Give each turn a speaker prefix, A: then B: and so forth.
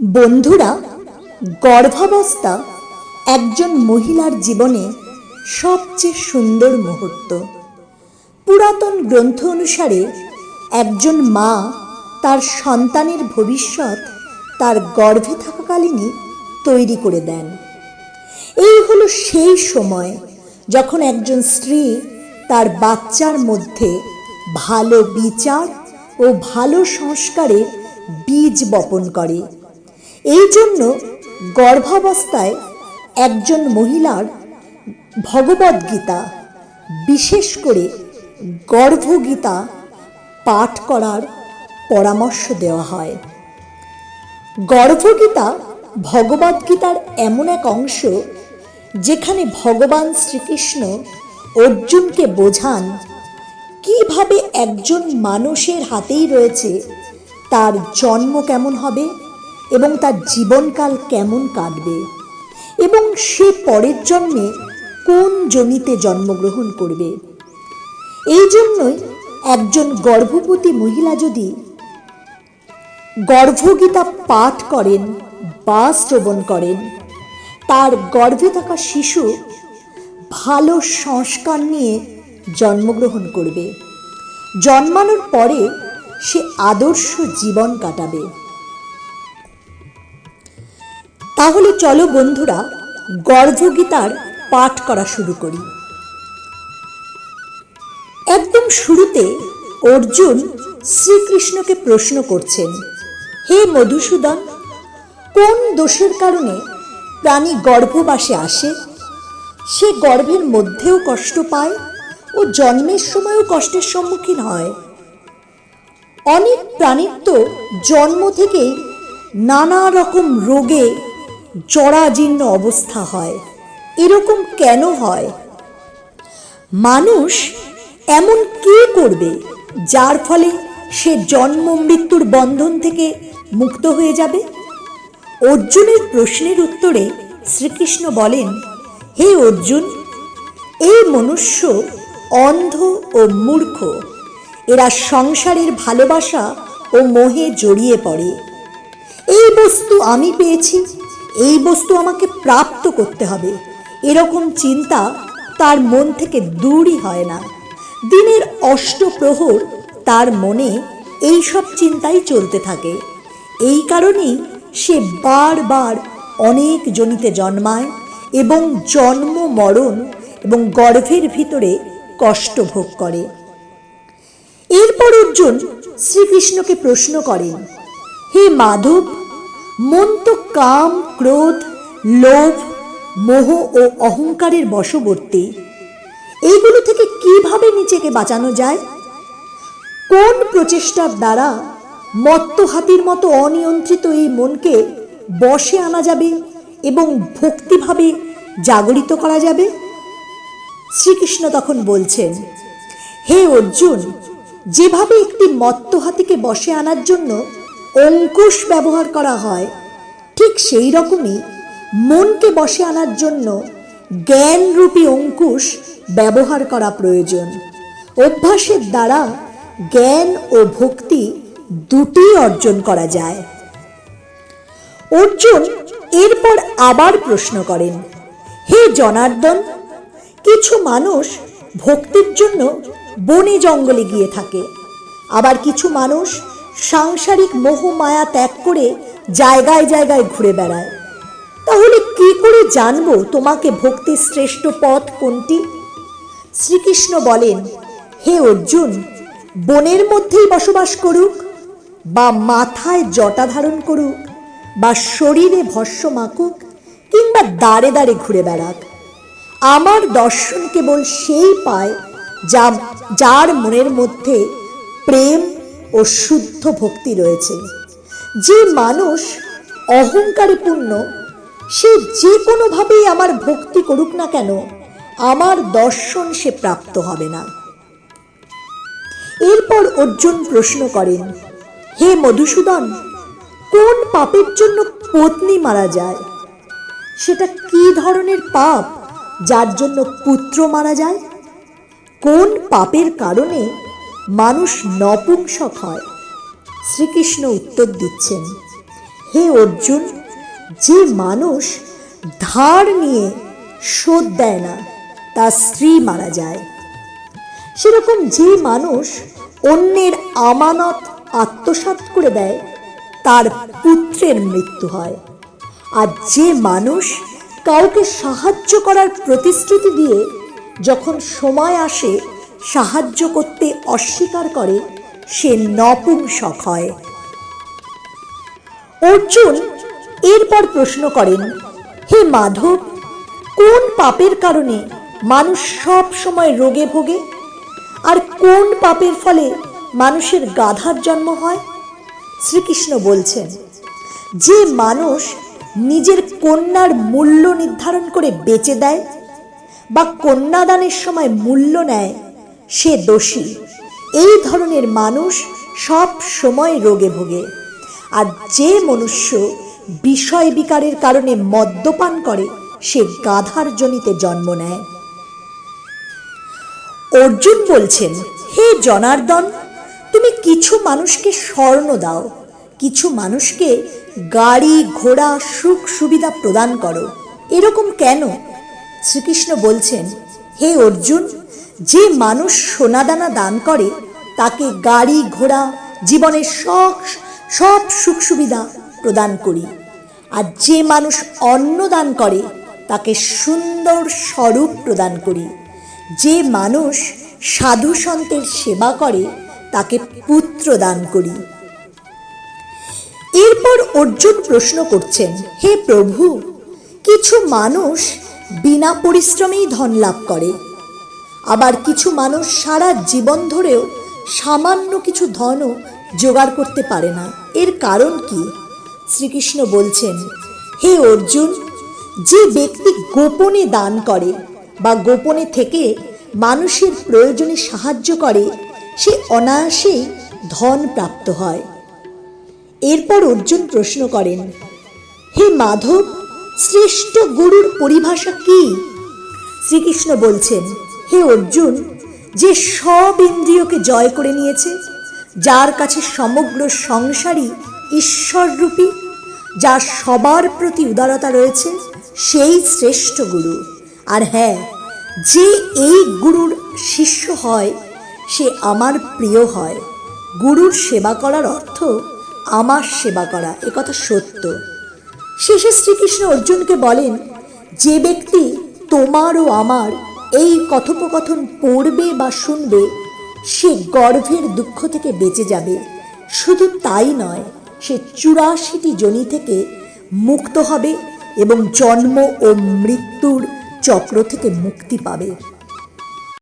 A: বন্ধুরা, গর্ভাবস্থা একজন মহিলার জীবনে সবচেয়ে সুন্দর মুহূর্ত। পুরাতন গ্রন্থ অনুসারে একজন মা তার সন্তানের ভবিষ্যৎ তার গর্ভে থাকাকালীনই তৈরি করে দেন। এই হলো সেই সময় যখন একজন স্ত্রী তার বাচ্চার মধ্যে ভালো বিচার ও ভালো সংস্কারের বীজ বপন করে। এই জন্য গর্ভাবস্থায় একজন মহিলার ভগবদ্গীতা বিশেষ করে গর্ভগীতা পাঠ করার পরামর্শ দেওয়া হয়। গর্ভগীতা ভগবদ্গীতার এমন এক অংশ যেখানে ভগবান শ্রীকৃষ্ণ অর্জুনকে বোঝান কীভাবে একজন মানুষের হাতেই রয়েছে, তার জন্ম কেমন হবে এবং তার জীবনকাল কেমন কাটবে? এবং সে পরের জন্মে কোন জমিতে জন্মগ্রহণ করবে? এই জন্যই একজন গর্ভবতী মহিলা যদি গর্ভগীতা পাঠ করেন বা শ্রবণ করেন, তার গর্ভে থাকা শিশু ভালো সংস্কার নিয়ে জন্মগ্রহণ করবে। জন্মানোর পরে সে আদর্শ জীবন কাটাবে। তাহলে চলো বন্ধুরা গর্ভগীতার পাঠ করা শুরু করি। একদম শুরুতে অর্জুন শ্রীকৃষ্ণকে প্রশ্ন করছেন, হে মধুসূদন, কোন দোষের কারণে প্রাণী গর্ভবাসে আসে? সে গর্ভের মধ্যেও কষ্ট পায় ও জন্মের সময়ও কষ্টের সম্মুখীন হয়। অনেক প্রাণীর তো জন্ম থেকেই নানা রকম রোগে জরাজীর্ণ অবস্থা হয়। এরকম কেন হয়? মানুষ এমন কি করবে যার ফলে সে জন্ম মৃত্যুর বন্ধন থেকে মুক্ত হয়ে যাবে? অর্জুনের প্রশ্নের উত্তরে শ্রীকৃষ্ণ বলেন, হে অর্জুন, এই মনুষ্য অন্ধ ও মূর্খ। এরা সংসারের ভালোবাসা ও মোহে জড়িয়ে পড়ে। এই বস্তু আমি পেয়েছি। এই বস্তু আমাকে প্রাপ্ত করতে হবে। এরকম চিন্তা তার মন থেকে দূরই হয় না। দিনের অষ্টপ্রহর তার মনে এই সব চিন্তাই চলতে থাকে। এই কারণেই সে বারবার অনেক জনিতে জন্মায় এবং জন্ম, মরণ এবং গর্ভের ভিতরে কষ্ট ভোগ করে। এরপর অর্জুন শ্রীকৃষ্ণকে প্রশ্ন করেন, হে মাধব মন তো কাম ক্রোধ, লোভ, মোহ ও অহংকারের বশবর্তী। এইগুলো থেকে কীভাবে নিজেকে বাঁচানো যায়? কোন প্রচেষ্টার দ্বারা মত্ত হাতির মতো অনিয়ন্ত্রিত এই মনকে বশে আনা যাবে এবং ভক্তিভাবে জাগরিত করা যাবে? শ্রীকৃষ্ণ তখন বলছেন, হে অর্জুন, যেভাবে একটি মত্ত হাতিকে বশে আনার জন্য অঙ্কুশ ব্যবহার করা হয়, ঠিক সেই রকমই মনকে বসে আনার জন্য জ্ঞানরূপী অঙ্কুশ ব্যবহার করা প্রয়োজন। অভ্যাসের দ্বারা জ্ঞান ও ভক্তি দুটি অর্জন করা যায়। অর্জুন এরপর আবার প্রশ্ন করেন, হে জনার্দন, কিছু মানুষ ভক্তির জন্য বনে জঙ্গলে গিয়ে থাকে, আবার কিছু মানুষ সাংসারিক মোহ মায়া ত্যাগ করে জায়গায় জায়গায় ঘুরে বেড়ায়। তাহলে কি করে জানব তোমাকে ভক্তির শ্রেষ্ঠ পথ কোনটি? শ্রীকৃষ্ণ বলেন, হে অর্জুন, বনের মধ্যেই বসবাস করুক, বা মাথায় জটা ধারণ করুক, বা শরীরে ভস্য মাকুক কিংবা দাঁড়ে দাঁড়ে ঘুরে বেড়াক। আমার দর্শন কেবল সেই পায় যা, যার মনের মধ্যে প্রেম ও শুদ্ধ ভক্তি রয়েছে। যে মানুষ অহংকারে পূর্ণ সে যে কোনোভাবেই আমার ভক্তি করুক না কেন, আমার দর্শন সে প্রাপ্ত হবে না। এরপর অর্জুন প্রশ্ন করেন, হে মধুসূদন, কোন পাপের জন্য পত্নী মারা যায়? সেটা কি ধরনের পাপ যার জন্য পুত্র মারা যায়? কোন পাপের কারণে মানুষ নপুংসক হয়। শ্রীকৃষ্ণ উত্তর দিচ্ছেন, হে অর্জুন, যে মানুষ ধার নিয়ে শোধ দেয় না, তার স্ত্রী মারা যায়। সেরকম যে মানুষ অন্যের আমানত আত্মসাৎ করে দেয়, তার পুত্রের মৃত্যু হয়। আর যে মানুষ কাউকে সাহায্য করার প্রতিশ্রুতি দিয়ে যখন সময় আসে সাহায্য করতে অস্বীকার করে, সে নপুংসক হয়। অর্জুন এরপর প্রশ্ন করেন, হে মাধব, কোন পাপের কারণে মানুষ সব সময় রোগে ভোগে? আর কোন পাপের ফলে মানুষের গাধার জন্ম হয়? শ্রীকৃষ্ণ বলছেন, যে মানুষ নিজের কন্যার মূল্য নির্ধারণ করে বেচে দেয় বা কন্যাদানের সময় মূল্য নেয় সে দোষী। এই ধরনের মানুষ সব সময় রোগে ভোগে। আর যে মনুষ্য বিষয় বিকারের কারণে মদ্যপান করে, সে গাধার জনিতে জন্ম নেয়। অর্জুন বলছেন, হে জনার্দন, তুমি কিছু মানুষকে স্বর্ণ দাও। কিছু মানুষকে গাড়ি, ঘোড়া, সুখ সুবিধা প্রদান করো। এরকম কেন? শ্রীকৃষ্ণ বলছেন, হে অর্জুন যে মানুষ সোনাদানা দান করে, তাকে গাড়ি, ঘোড়া, জীবনের সব সব সুখ সুবিধা প্রদান করি। আর যে মানুষ অন্ন দান করে, তাকে সুন্দর স্বরূপ প্রদান করি। যে মানুষ সাধু সন্তের সেবা করে, তাকে পুত্র দান করি। এরপর অর্জুন প্রশ্ন করছেন, হে প্রভু, কিছু মানুষ বিনা পরিশ্রমেই ধন লাভ করে আবার কিছু মানুষ সারা জীবন ধরেও সামান্য কিছু ধনও জোগাড় করতে পারে না। এর কারণ কি? শ্রীকৃষ্ণ বলছেন, হে অর্জুন, যে ব্যক্তি গোপনে দান করে বা গোপনে থেকে মানুষের প্রয়োজনে সাহায্য করে, সে অনায়াসেই ধন প্রাপ্ত হয়। এরপর অর্জুন প্রশ্ন করেন, হে মাধব, শ্রেষ্ঠ গুরুর পরিভাষা কি? শ্রীকৃষ্ণ বলছেন হে অর্জুন, যে সব ইন্দ্রিয়কে জয় করে নিয়েছে, যার কাছে সমগ্র সংসারই ঈশ্বররূপী, যার সবার প্রতি উদারতা রয়েছে, সেই শ্রেষ্ঠ গুরু। আর হ্যাঁ যে এই গুরুর শিষ্য হয়, সে আমার প্রিয় হয়। গুরুর সেবা করার অর্থ আমার সেবা করা একথা সত্য। শেষে শ্রীকৃষ্ণ অর্জুনকে বলেন, যে ব্যক্তি তোমার ও আমার এই কথোপকথন পড়বে বা শুনবে, সে গর্ভের দুঃখ থেকে বেঁচে যাবে। শুধু তাই নয়, সে চুরাশিটি জনি থেকে মুক্ত হবে এবং জন্ম ও মৃত্যুর চক্র থেকে মুক্তি পাবে।